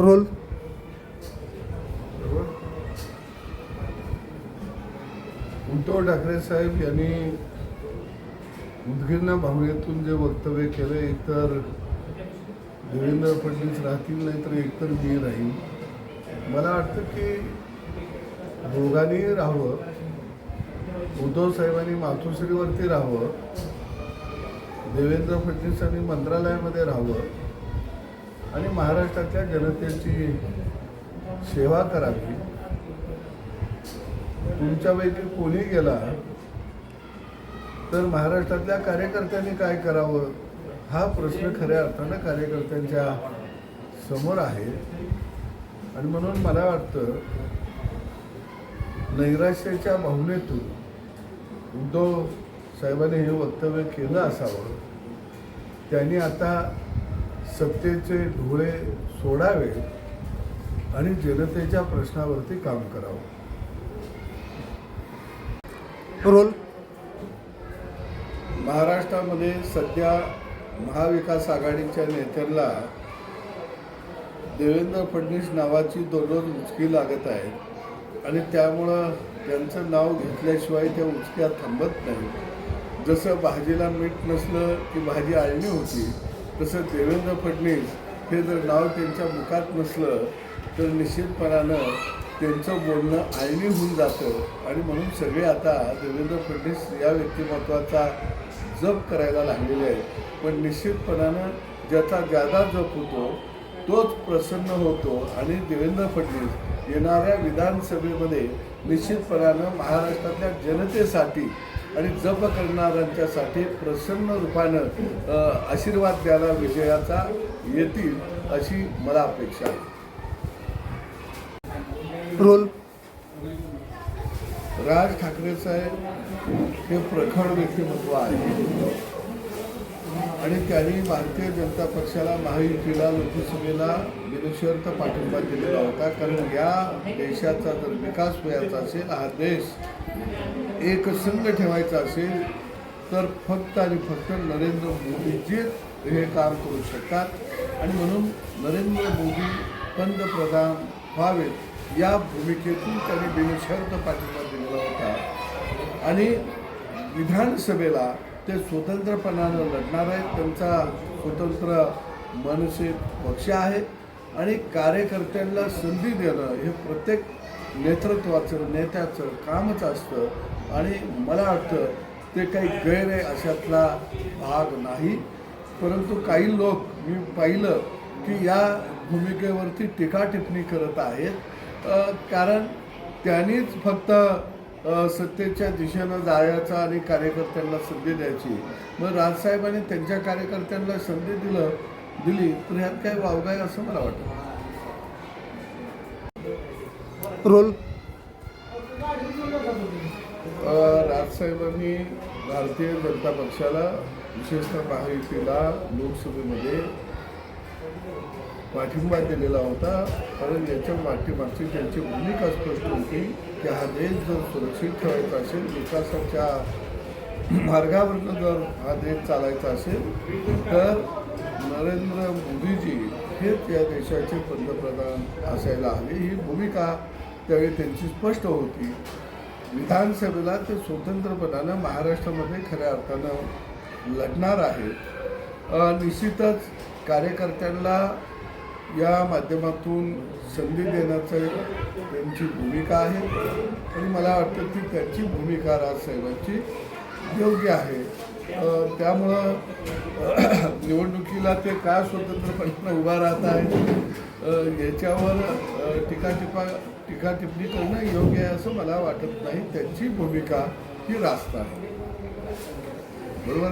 Role? Uddhav Thackeray साहेब यांनी उदगीर्ण भावनेतून जे वक्तव्य केलं एकतर देवेंद्र फडणवीस राहतील नाही तर एकतर मी राहील. मला वाटतं की दोघांनी राहावं. उद्धव साहेबांनी मातोश्रीवरती राहावं. देवेंद्र फडणवीसांनी मंत्रालयामध्ये राहावं. आणि महाराष्ट्रातल्या जनतेची सेवा करावी. तुमच्यापैकी कोणी गेला तर महाराष्ट्रातल्या कार्यकर्त्यांनी काय करावं? हा प्रश्न खऱ्या अर्थानं कार्यकर्त्यांच्या समोर आहे. आणि म्हणून मला वाटतं नैराश्याच्या भावनेतून उद्धव साहेबांनी हे वक्तव्य केलं असावं. त्यांनी आता सत्तेचे डोळे सोडावे आणि जनतेच्या प्रश्नावरती काम करावं. रोल. महाराष्ट्रामध्ये सध्या महाविकास आघाडीच्या नेत्यांना देवेंद्र फडणवीस नावाची दररोज उचकी लागत आहे आणि त्यामुळं त्यांचं नाव घेतल्याशिवाय त्या उचक्या थांबत नाही जसं भाजीला मीठ नसलं की भाजी आळणी होती तसं देवेंद्र फडणवीस हे जर नाव त्यांच्या मुखात नसलं तर निश्चितपणानं त्यांचं बोलणं आयनी होऊन जातं. आणि म्हणून सगळे आता देवेंद्र फडणवीस या व्यक्तिमत्वाचा जप करायला लागलेले आहेत. पण निश्चितपणानं ज्याचा ज्यादा जप होतो तोच प्रसन्न होतो. आणि देवेंद्र फडणवीस येणाऱ्या विधानसभेमध्ये निश्चितपणानं महाराष्ट्रातल्या जनतेसाठी आणि जप करणाऱ्यांच्यासाठी प्रसन्न रूपानं आशीर्वाद द्यायला विजयाचा येतील अशी मला अपेक्षा आहे. रोल. राज ठाकरे साहेब हे प्रखर व्यक्तिमत्व आहे. आणि त्यांनी भारतीय जनता पक्षाला महायुतीला लोकसभेला बिनशर्त पाठिंबा दिलेला होता. कारण या देशाचा जर विकास व्हायचा असेल हा देश एक संघ ठेवायचा असेल तर फक्त आणि फक्त नरेंद्र मोदीजीच हे काम करू शकतात. आणि म्हणून नरेंद्र मोदी पंतप्रधान व्हावेत या भूमिकेतून त्यांनी बिनशर्त पाठिंबा दिलेला होता. आणि विधानसभेला ते स्वतंत्रपणानं लढणार आहेत त्यांचा स्वतंत्र मनसे पक्ष आहे. आणि कार्यकर्त्यांना संधी देणं हे प्रत्येक नेतृत्वाचं नेत्याचं कामच असतं. आणि मला वाटतं ते काही गैर आहे अशातला भाग नाही. परंतु काही लोक मी पाहिलं की या भूमिकेवरती टीका टिप्पणी करत आहेत. कारण त्यांनीच फक्त सत्तेच्या दिशेनं जायचं आणि कार्यकर्त्यांना संधी द्यायची. मग राजसाहेबांनी त्यांच्या कार्यकर्त्यांना संधी दिलं दिली तर ह्यात काय वावगाय असं मला वाटतं. रोल राजसाहेबांनी भारतीय जनता पक्षाला विशेषतः महायुतीला लोकसभेमध्ये पाठिंबा दिलेला होता. कारण याच्या पाठीमागची त्यांची भूमिका स्पष्ट होती की हा देश जर सुरक्षित ठेवायचा असेल विकासाच्या मार्गावर जर हा देश चालायचा असेल तर नरेंद्र मोदीजी हेच या देशाचे पंतप्रधान असायला हवे. ही भूमिका त्यावेळी त्यांची स्पष्ट होती. विधानसभेला ते स्वतंत्रपणानं महाराष्ट्रामध्ये खऱ्या अर्थानं लढणार आहेत. निश्चितच कार्यकर्त्यांना या माध्यमातून संधी देण्याचं त्यांची भूमिका आहे. आणि मला वाटतं की त्यांची भूमिका राजसाहेबांची योग्य आहे. त्यामुळं निवडणुकीला ते का स्वतंत्रपणे उभा राहत आहे याच्यावर टीका टिपा टीका टिप्पणी करणं योग्य आहे असं मला वाटत नाही. त्यांची भूमिका ही रास्त आहे. बरोबर?